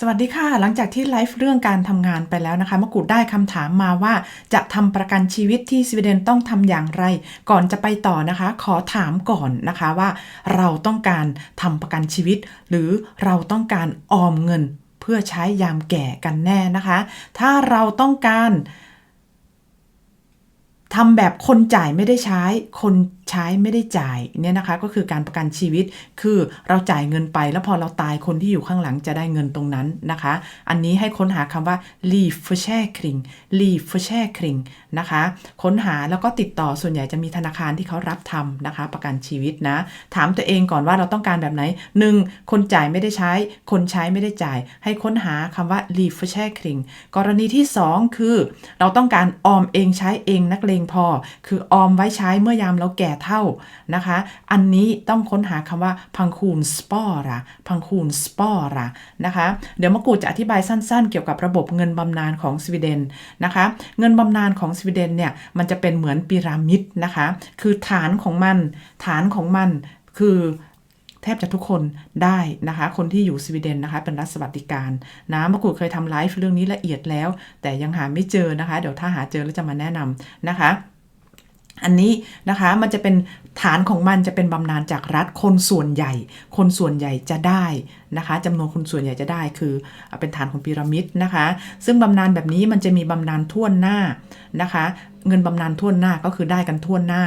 สวัสดีค่ะ หลังจากที่ไลฟ์เรื่องการทำงานไปแล้วนะคะมะกูดได้คำถามมาว่า จะทำประกันชีวิตที่สวีเดนต้องทำอย่างไร ก่อนจะไปต่อนะคะ ขอถามก่อนนะคะว่า เราต้องการทำประกันชีวิต หรือเราต้องการออมเงิน เพื่อใช้ยามแก่กันแน่นะคะ ถ้าเราต้องการทำแบบคนจ่ายไม่ได้ใช้ คน ใช้ไม่ได้จ่ายเนี่ยนะคะก็คือการประกันชีวิต คือเราจ่ายเงินไป แล้วพอเราตายคนที่อยู่ข้างหลังจะได้เงินตรงนั้นนะคะ อันนี้ให้ค้นหาคำว่า l e a v e f o r sharing l e a v e f o r sharing นะคะ ค้นหาแล้วก็ติดต่อส่วนใหญ่จะมีธนาคารที่เขารับทำนะคะ ประกันชีวิตนะ ถามตัวเองก่อนว่าเราต้องการแบบไหน 1. คนจ่ายไม่ได้ใช้ คนใช้ไม่ได้จ่าย ให้ค้นหาคำว่า l e a v e for sharing กรณีที่ 2 คือ เราต้องการออมเองใช้เองนักเลงพอ คือออมไว้ใช้เมื่อยามเราแก่เท่านะคะ อันนี้ต้องค้นหาคำว่าพังคูนสปอระพังคูนสปอระนะคะ เดี๋ยวมะกูจะอธิบายสั้นๆ เกี่ยวกับระบบเงินบำนาญของสวีเดนนะคะ เงินบำนาญของสวีเดนเนี่ยมันจะเป็นเหมือนพีระมิดนะคะ คือฐานของมันฐานของมันคือแทบจะทุกคนได้นะคะ คนที่อยู่สวีเดนนะคะ เป็นรัฐสวัสดิการนะมะกูเคยทำไลฟ์เรื่องนี้ละเอียดแล้ว แต่ยังหาไม่เจอนะคะ เดี๋ยวถ้าหาเจอแล้วจะมาแนะนำนะคะ อันนี้นะคะมันจะเป็นฐานของมันจะเป็นบำนาญจากรัฐคนส่วนใหญ่ คนส่วนใหญ่จะได้นะคะจำนวนคนส่วนใหญ่จะได้คือเป็นฐานของพีระมิดนะคะ ซึ่งบำนาญแบบนี้มันจะมีบำนาญท่วนหน้านะคะเงินบำนาญท่วนหน้าก็คือได้กันท่วนหน้า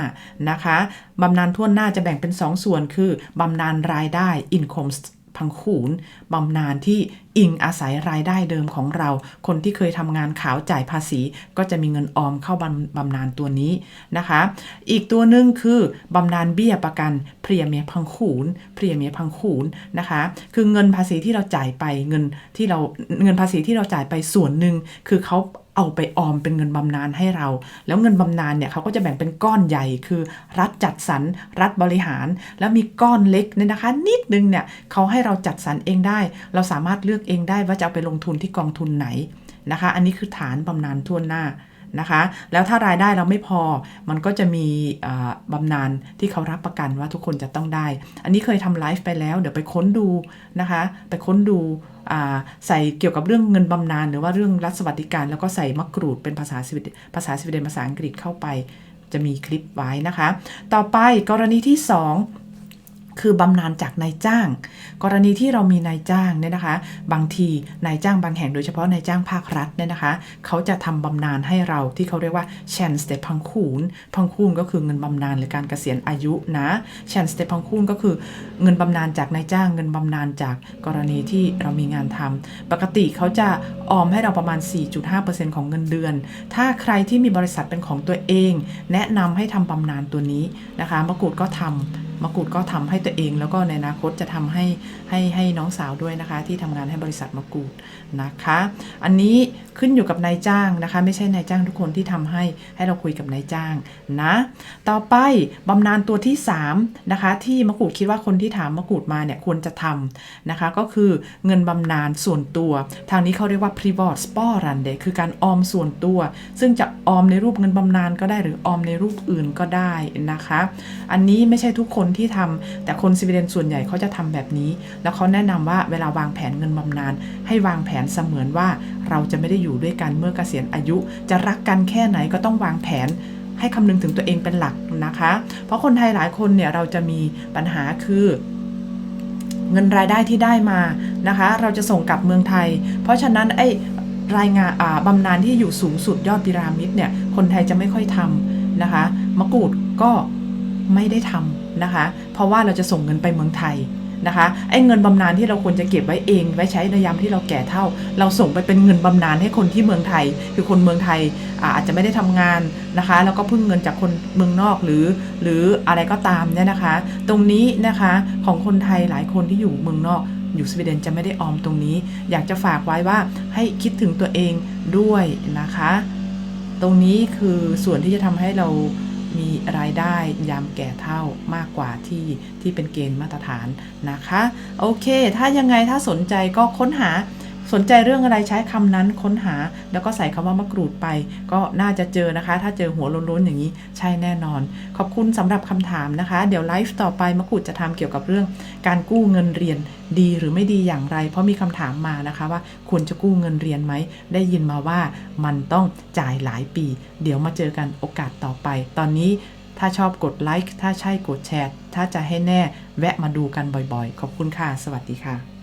นะคะบำนาญท่วนหน้าจะแบ่งเป็น2ส่วนคือบำนาญรายได้ income พังขูนบำนาญที่อิงอาศัยรายได้เดิมของเรา คนที่เคยทำงานขาวจ่ายภาษี ก็จะมีเงินออมเข้าบำบำนาญตัวนี้นะคะ อีกตัวหนึ่งคือบำนาญเบี้ยประกันเพรียเมียพังขูนเพรียเมียพังขูนนะคะ คือเงินภาษีที่เราจ่ายไปเงินที่เราเงินภาษีที่เราจ่ายไปส่วนหนึ่งคือเขา เอาไปออมเป็นเงินบำนาญให้เรา แล้วเงินบำนาญเนี่ยเขาก็จะแบ่งเป็นก้อนใหญ่คือ รัฐจัดสรรรัฐบริหาร แล้วมีก้อนเล็กเนี่ยนะคะ นิดนึงเนี่ยเขาให้เราจัดสรรเองได้ เราสามารถเลือกเองได้ว่าจะเอาไปลงทุนที่กองทุนไหนนะคะ อันนี้คือฐานบำนาญทั่วหน้า นะคะ แล้วถ้ารายได้เราไม่พอมันก็จะมีบำนาญที่เขารับประกันว่าทุกคนจะต้องได้ อันนี้เคยทำไลฟ์ไปแล้ว เดี๋ยวไปค้นดูนะคะ ไปค้นดูใส่เกี่ยวกับเรื่องเงินบำนาญหรือว่าเรื่องรัฐสวัสดิการ แล้วก็ใส่มะกรูดเป็นภาษาสวีภาษาสวีเดนภาษาอังกฤษเข้าไป จะมีคลิปไว้นะคะ ต่อไปกรณีที่ 2 คือบำนาญจากนายจ้าง กรณีที่เรามีนายจ้างเนี่ยนะคะ บางทีนายจ้างบางแห่งโดยเฉพาะนายจ้างภาครัฐเนี่ยนะคะ เขาจะทำบำนาญให้เราที่เขาเรียกว่าแชนสเตพังคูนพังคูนก็คือเงินบำนาญหรือการเกษียณอายุนะแชนสเตพังคูนก็คือเงินบำนาญจากนายจ้าง เงินบำนาญจากกรณีที่เรามีงานทำปกติเขาจะออมให้เราประมาณ 4.5%ของเงินเดือน ถ้าใครที่มีบริษัทเป็นของตัวเอง แนะนำให้ทำบำนาญตัวนี้นะคะมะกรูดก็ทำ มะกรูดก็ทำให้ตัวเอง แล้วก็ในอนาคตจะทำให้ให้ให้น้องสาวด้วยนะคะ ที่ทำงานให้บริษัทมะกรูดนะคะ อันนี้ขึ้นอยู่กับนายจ้างนะคะ ไม่ใช่นายจ้างทุกคนที่ทำให้ให้เราคุยกับนายจ้างนะ ต่อไปบำนาญตัวที่3นะคะที่มะกรูดคิดว่าคนที่ถามมะกรูดมาเนี่ยควรจะทำนะคะ ก็คือเงินบำนาญส่วนตัว ทางนี้เขาเรียกว่า privat sparande คือการออมส่วนตัว ซึ่งจะออมในรูปเงินบำนาญก็ได้หรือออมในรูปอื่นก็ได้นะคะ อันนี้ไม่ใช่ทุกคนที่ทำแต่คนสวีเดนส่วนใหญ่เขาจะทำแบบนี้ แล้วเขาแนะนำว่าเวลาวางแผนเงินบำนาญให้วางแผนเสมือนว่าเราจะไม่ได้อยู่ด้วยกันเมื่อเกษียณอายุ จะรักกันแค่ไหนก็ต้องวางแผนให้คำนึงถึงตัวเองเป็นหลักนะคะ เพราะคนไทยหลายคนเนี่ยเราจะมีปัญหาคือเงินรายได้ที่ได้มานะคะ เราจะส่งกลับเมืองไทย เพราะฉะนั้นไอ้รายงานบำนาญที่อยู่สูงสุดยอดพีระมิดเนี่ย คนไทยจะไม่ค่อยทำนะคะ มะกรูดก็ ไม่ได้ทำนะคะ เพราะว่าเราจะส่งเงินไปเมืองไทยนะคะไอ้เงินบำนาญที่เราควรจะเก็บไว้เองไว้ใช้ในยามที่เราแก่เท่า เราส่งไปเป็นเงินบำนาญให้คนที่เมืองไทย คือคนเมืองไทยอาจจะไม่ได้ทำงานนะคะ แล้วก็พึ่งเงินจากคนเมืองนอกหรือ หรืออะไรก็ตามเนี่ยนะคะ ตรงนี้นะคะของคนไทยหลายคนที่อยู่เมืองนอกอยู่สวีเดนจะไม่ได้ออมตรงนี้ อยากจะฝากไว้ว่าให้คิดถึงตัวเองด้วยนะคะ ตรงนี้คือส่วนที่จะทำให้เรา มีรายได้ยามแก่เท่ามากกว่าที่ที่เป็นเกณฑ์มาตรฐานนะคะ โอเค ถ้ายังไงถ้าสนใจก็ค้นหา สนใจเรื่องอะไรใช้คำนั้นค้นหา แล้วก็ใส่คำว่ามะกรูดไป ก็น่าจะเจอนะคะ ถ้าเจอหัวล้นๆอย่างนี้ใช่แน่นอน ขอบคุณสำหรับคำถามนะคะ เดี๋ยวไลฟ์ต่อไปมะกรูดจะทำเกี่ยวกับเรื่องการกู้เงินเรียนดีหรือไม่ดีอย่างไร เพราะมีคำถามมานะคะว่าควรจะกู้เงินเรียนไหม ได้ยินมาว่ามันต้องจ่ายหลายปี เดี๋ยวมาเจอกันโอกาสต่อไป ตอนนี้ถ้าชอบกดไลค์ ถ้าใช่กดแชร์ ถ้าจะให้แน่ แวะมาดูกันบ่อยๆ ขอบคุณค่ะ สวัสดีค่ะ